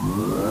mm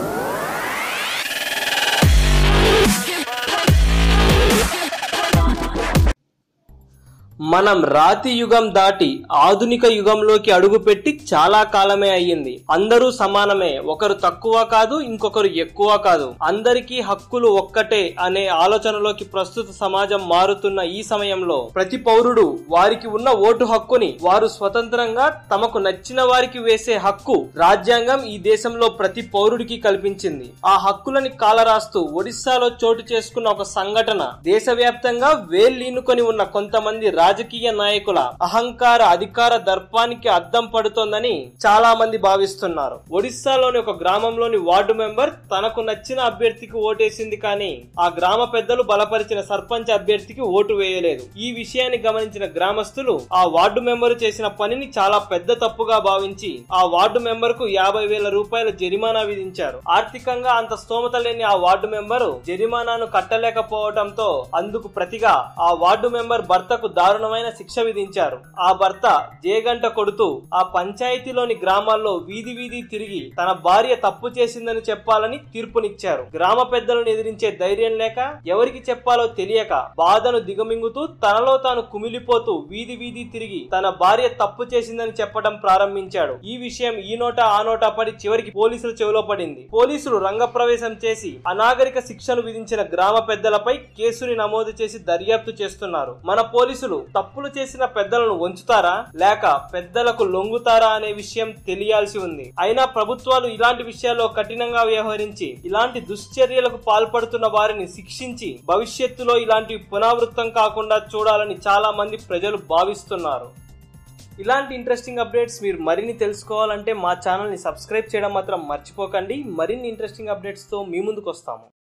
మనం రాతి యుగం దాటి ఆధునిక యుగంలోకి అడుగుపెట్టి చాలా కాలమే అయ్యింది. అందరూ సమానమే. ఒకరు తక్కువ కాదు ఇంకొకరు ఎక్కువ కాదు. అందరికీ హక్కులు ఒక్కటే అనే ఆలోచనలోకి ప్రస్తుత సమాజం మారుతున్న ఈ సమయంలో ప్రతి పౌరుడు వారికి ఉన్న ఓటు హక్కుని వారు స్వతంత్రంగా తమకు నచ్చిన వారికి వేసే హక్కు రాజ్యాంగం ఈ దేశంలో ప్రతి పౌరుడికి కల్పించింది. ఆ హక్కులని కాలరాస్తూ ఒడిశాలో చోటు చేసుకున్న ఒక సంఘటన దేశవ్యాప్తంగా వేళ్ళీనుకొని ఉన్న కొంతమంది రాజకీయ నాయకుల అహంకార అధికార దర్పానికి అద్దం పడుతోందని చాలా మంది భావిస్తున్నారు. ఒడిస్సాలోని ఒక గ్రామంలోని వార్డు మెంబర్ తనకు నచ్చిన అభ్యర్థికి ఓటేసింది కానీ ఆ గ్రామ పెద్దలు బలపరిచిన సర్పంచ్ అభ్యర్థికి ఓటు వేయలేదు. ఈ విషయాన్ని గమనించిన గ్రామస్తులు ఆ వార్డు మెంబరు చేసిన పనిని చాలా పెద్ద తప్పుగా భావించి ఆ వార్డు మెంబర్కు యాభై వేల రూపాయల జరిమానా విధించారు. ఆర్థికంగా అంత స్తోమత లేని ఆ వార్డు మెంబరు జరిమానాను కట్టలేకపోవడంతో అందుకు ప్రతిగా ఆ వార్డు మెంబర్ భర్తకు దారుణమైన శిక్ష విధించారు. ఆ భర్త జేగంట కొడుతూ ఆ పంచాయతీలోని గ్రామాల్లో వీధి వీధి తిరిగి తన భార్య తప్పు చేసిందని చెప్పాలని తీర్పునిచ్చారు. గ్రామ పెద్దలను ఎదిరించే ధైర్యం లేక ఎవరికి చెప్పాలో తెలియక బాధను దిగమింగుతూ తనలో తాను కుమిలిపోతూ వీధి వీధి తిరిగి తన భార్య తప్పు చేసిందని చెప్పడం ప్రారంభించాడు. ఈ విషయం ఈ నోట ఆ నోట పడి చివరికి పోలీసుల చెవిలో పడింది. పోలీసులు రంగప్రవేశం చేసి అనాగరిక శిక్షను విధించిన గ్రామ పెద్దలపై కేసుని నమోదు చేసి దర్యాప్తు చేస్తున్నారు. మన పోలీసులు తప్పులు చేసిన పెద్దలను వంచుతారా? లేక పెద్దలకు లొంగుతారా అనే విషయం తెలియాల్సి ఉంది. అయినా ప్రభుత్వాలు ఇలాంటి విషయాల్లో కఠినంగా వ్యవహరించి ఇలాంటి దుశ్చర్యలకు పాల్పడుతున్న వారిని శిక్షించి భవిష్యత్తులో ఇలాంటి పునరావృతం కాకుండా చూడాలని చాలా మంది ప్రజలు భావిస్తున్నారు. ఇలాంటి ఇంట్రెస్టింగ్ అప్డేట్స్ మీరు మరిన్ని తెలుసుకోవాలంటే మా ఛానల్ని సబ్స్క్రైబ్ చేయడం మాత్రం మర్చిపోకండి. మరిన్ని ఇంట్రెస్టింగ్ అప్డేట్స్తో మీ ముందుకు వస్తాము